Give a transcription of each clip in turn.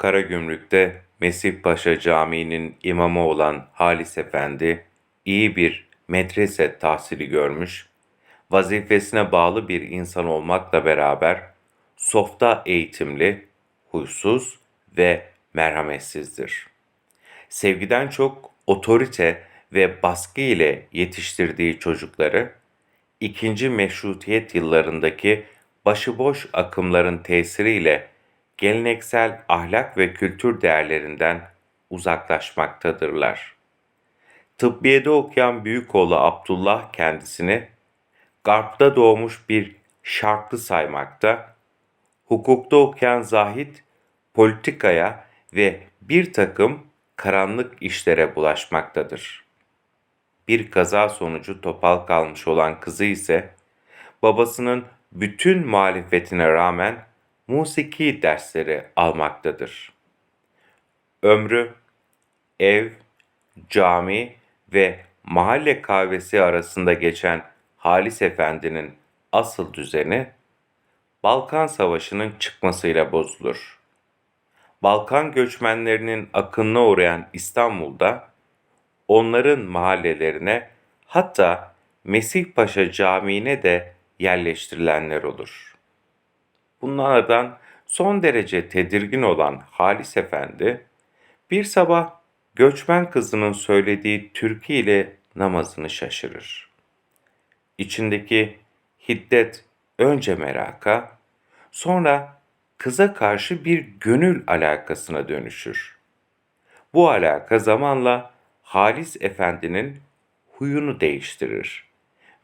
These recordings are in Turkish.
Karagümrük'te Mesih Paşa Camii'nin imamı olan Halis Efendi, iyi bir medrese tahsili görmüş, vazifesine bağlı bir insan olmakla beraber softa eğitimli, huysuz ve merhametsizdir. Sevgiden çok otorite ve baskı ile yetiştirdiği çocukları, ikinci meşrutiyet yıllarındaki başıboş akımların tesiriyle geleneksel ahlak ve kültür değerlerinden uzaklaşmaktadırlar. Tıbbiyede okuyan büyük oğlu Abdullah kendisini Garp'ta doğmuş bir şarklı saymakta, hukukta okuyan Zahid politikaya ve bir takım karanlık işlere bulaşmaktadır. Bir kaza sonucu topal kalmış olan kızı ise babasının bütün muhalefetine rağmen musiki dersleri almaktadır. Ömrü ev, cami ve mahalle kahvesi arasında geçen Halis Efendi'nin asıl düzeni Balkan Savaşı'nın çıkmasıyla bozulur. Balkan göçmenlerinin akınına uğrayan İstanbul'da onların mahallelerine hatta Mesih Paşa Camii'ne de yerleştirilenler olur. Bunlardan son derece tedirgin olan Halis Efendi bir sabah göçmen kızının söylediği türkü ile namazını şaşırır. İçindeki hiddet önce meraka, sonra kıza karşı bir gönül alakasına dönüşür. Bu alaka zamanla Halis Efendi'nin huyunu değiştirir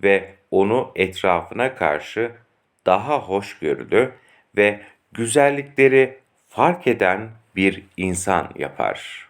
ve onu etrafına karşı daha hoşgörülü ve güzellikleri fark eden bir insan yapar.